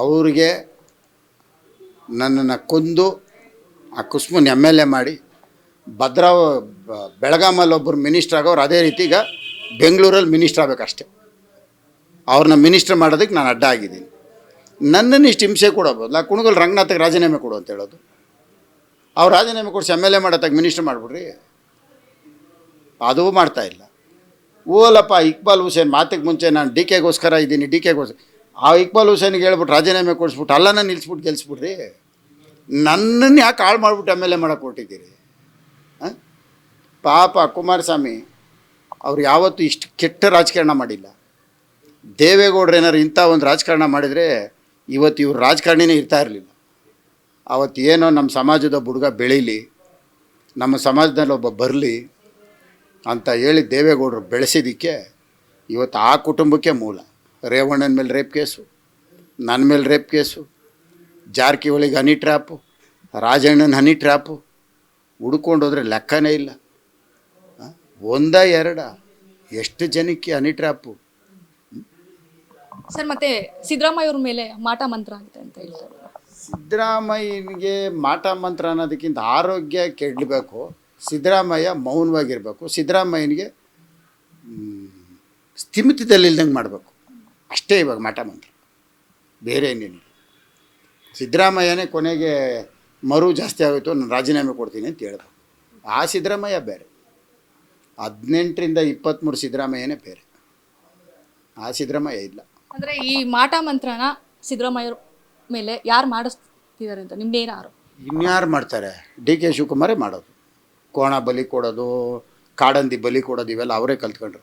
ಅವ್ರಿಗೆ ನನ್ನನ್ನು ಕೊಂದು ಆ ಕುಸ್ಮನ್ ಎಂ ಎಲ್ ಎ ಮಾಡಿ ಭದ್ರಾವ ಬೆಳಗಾಮಲ್ಲಿ ಒಬ್ಬರು ಮಿನಿಸ್ಟ್ರ್ ಆಗೋರು, ಅದೇ ರೀತಿ ಈಗ ಬೆಂಗಳೂರಲ್ಲಿ ಮಿನಿಸ್ಟ್ರ್ ಆಗಬೇಕಷ್ಟೆ. ಅವ್ರನ್ನ ಮಿನಿಸ್ಟ್ರ್ ಮಾಡೋದಕ್ಕೆ ನಾನು ಅಡ್ಡ ಆಗಿದ್ದೀನಿ. ನನ್ನನ್ನು ಇಷ್ಟು ಹಿಂಸೆ ಕೊಡೋಬೋದಲ್ಲ ಕುಣಗಲ್ ರಂಗನಾಥಕ್ಕೆ ರಾಜೀನಾಮೆ ಕೊಡು ಅಂತ ಹೇಳೋದು. ಅವ್ರು ರಾಜೀನಾಮೆ ಕೊಡಿಸಿ ಎಂ ಎಲ್ ಎ ಮಾಡೋತ್ತಾಗ ಮಿನಿಸ್ಟ್ರ್ ಮಾಡಿಬಿಡ್ರಿ. ಅದು ಮಾಡ್ತಾ ಇಲ್ಲ. ಓಲಪ್ಪ, ಇಕ್ಬಾಲ್ ಹುಸೇನ್, ಮಾತಿಗೆ ಮುಂಚೆ ನಾನು ಡಿ ಕೆಗೋಸ್ಕರ ಇದ್ದೀನಿ, ಡಿ ಕೆಗೋಸ್ಕರ ಆ ಇಕ್ಬಾಲ್ ಹುಸೇನ್ಗೆ ಹೇಳ್ಬಿಟ್ಟು ರಾಜೀನಾಮೆ ಕೊಡಿಸ್ಬಿಟ್ಟು ಅಲ್ಲನ ನಿಲ್ಲಿಸ್ಬಿಟ್ಟು ಗೆಲ್ಸ್ಬಿಡ್ರಿ. ನನ್ನನ್ನು ಯಾಕೆ ಹಾಳು ಮಾಡಿಬಿಟ್ಟು ಎಂ ಎಲ್ ಎ ಮಾಡೋಕೆ ಕೊಟ್ಟಿದ್ದೀರಿ ಆ? ಪಾಪ ಕುಮಾರಸ್ವಾಮಿ, ಅವ್ರು ಯಾವತ್ತೂ ಇಷ್ಟು ಕೆಟ್ಟ ರಾಜಕಾರಣ ಮಾಡಿಲ್ಲ. ದೇವೇಗೌಡರು ಏನಾರು ಇಂಥ ಒಂದು ರಾಜಕಾರಣ ಮಾಡಿದರೆ ಇವತ್ತು ಇವ್ರು ರಾಜಕಾರಣಿನೇ ಇರ್ತಾ ಇರಲಿಲ್ಲ. ಅವತ್ತು ಏನೋ ನಮ್ಮ ಸಮಾಜದ ಹುಡುಗ ಬೆಳೀಲಿ, ನಮ್ಮ ಸಮಾಜದಲ್ಲಿ ಒಬ್ಬ ಬರಲಿ ಅಂತ ಹೇಳಿ ದೇವೇಗೌಡರು ಬೆಳೆಸಿದ್ದಕ್ಕೆ ಇವತ್ತು ಆ ಕುಟುಂಬಕ್ಕೆ ಮೂಲ. ರೇವಣ್ಣನ ಮೇಲೆ ರೇಪ್ ಕೇಸು ನನ್ನ ಮೇಲೆ ರೇಪ್ ಕೇಸು ಜಾರಕಿಹೊಳಿಗೆ ಹನಿ ಟ್ರ್ಯಾಪು ರಾಜಣ್ಣನ ಹನಿ ಟ್ರ್ಯಾಪು ಹುಡ್ಕೊಂಡು ಹೋದರೆ ಲೆಕ್ಕನೇ ಇಲ್ಲ? ಒಂದ ಎರಡ ಎಷ್ಟು ಜನಕ್ಕೆ ಹನಿ ಟ್ರ್ಯಾಪು? ಸರ್ ಮತ್ತೆ ಸಿದ್ದರಾಮಯ್ಯ ಅವ್ರ ಮೇಲೆ ಮಾಟ ಮಂತ್ರ ಆಗುತ್ತೆ ಅಂತ ಹೇಳ್ತಾರೆ ಸಿದ್ದರಾಮಯ್ಯನಿಗೆ ಮಾಟ ಮಂತ್ರ ಅನ್ನೋದಕ್ಕಿಂತ ಆರೋಗ್ಯ ಕೆಡಬೇಕು ಸಿದ್ದರಾಮಯ್ಯ ಮೌನವಾಗಿರಬೇಕು ಸಿದ್ದರಾಮಯ್ಯನಿಗೆ ಸ್ಥಿಮಿತದಲ್ಲಿ ಸ್ಥಿಮಿತದಲ್ಲಿಲ್ದಂಗೆ ಮಾಡಬೇಕು. ಅಷ್ಟೇ ಇವಾಗ ಮಠ ಮಂತ್ರ. ಬೇರೆ ಏನಿಲ್ಲ. ಸಿದ್ದರಾಮಯ್ಯನೇ ಕೊನೆಗೆ ಮರು ಜಾಸ್ತಿ ಆಗೋಯ್ತು ನಾನು ರಾಜೀನಾಮೆ ಕೊಡ್ತೀನಿ ಅಂತ ಹೇಳ್ಬೇಕು ಆ ಸಿದ್ದರಾಮಯ್ಯ ಬೇರೆ. ಹದಿನೆಂಟರಿಂದ ಇಪ್ಪತ್ತ್ಮೂರು ಸಿದ್ದರಾಮಯ್ಯನೇ ಬೇರೆ. ಆ ಸಿದ್ದರಾಮಯ್ಯ ಇಲ್ಲ. ಅಂದರೆ ಈ ಮಾಟ ಮಂತ್ರನ ಸಿದ್ದರಾಮಯ್ಯ ಮೇಲೆ ಯಾರು ಮಾಡಿಸ್ತಿದ್ದಾರೆ ಅಂತ ನಿಮ್ದೇನು ಆರು ಇನ್ಯಾರು ಮಾಡ್ತಾರೆ? ಡಿ ಕೆ ಶಿವಕುಮಾರೇ ಮಾಡೋದು. ಕೋಣ ಬಲಿ ಕೊಡೋದು ಕಾಡಂದಿ ಬಲಿ ಕೊಡೋದು ಇವೆಲ್ಲ ಅವರೇ ಕಲ್ತ್ಕೊಂಡ್ರು.